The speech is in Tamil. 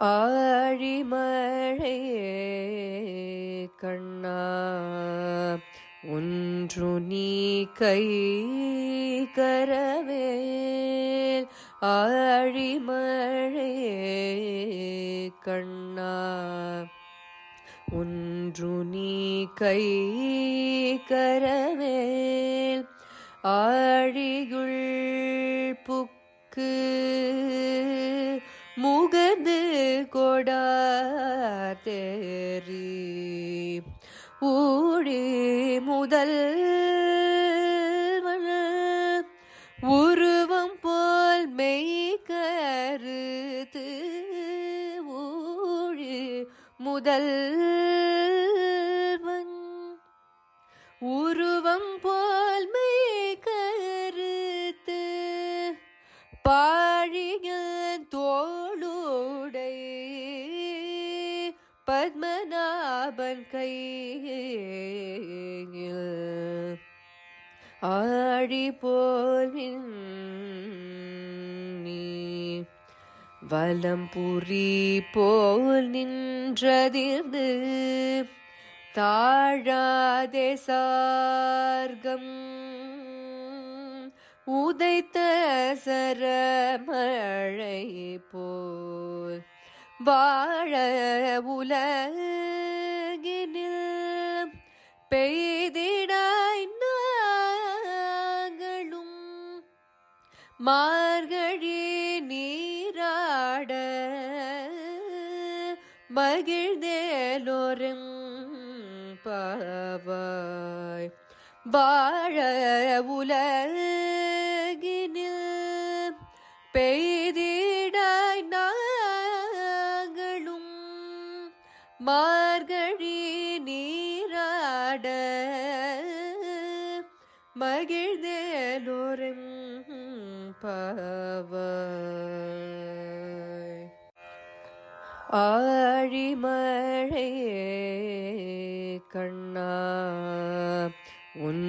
ஆழிமழையே கண்ணா ஒன்று நீ கை கரவேல் ஆழிமழையே கண்ணா ஒன்று நீ கை கரவேல் ஆழிகுள் புக்கு கொடாத்தேரி ஊழி முதல் உருவம் போல் மெய் கருத்து ஊழி முதல் உருவம் போல் மெய் கருத்து பாழிகள் பத்மநாபன் கையில் ஆழி போல் நீ வலம்புரி போல் நின்றதிர்ந்து தாழாதே சார்கம். உதைத்த சரமழை போல் வாழ உலகினில் பெய்திடாய் நாங்களும் மார்கழி நீராட மகிழ்ந்தேலோரும் பாவாய். வாழ உலகினில் பெய் மார்கழி நீராட மகிழ்ந்தேனோரும் பாவாய் ஆழிமழையே கண்ணா உன்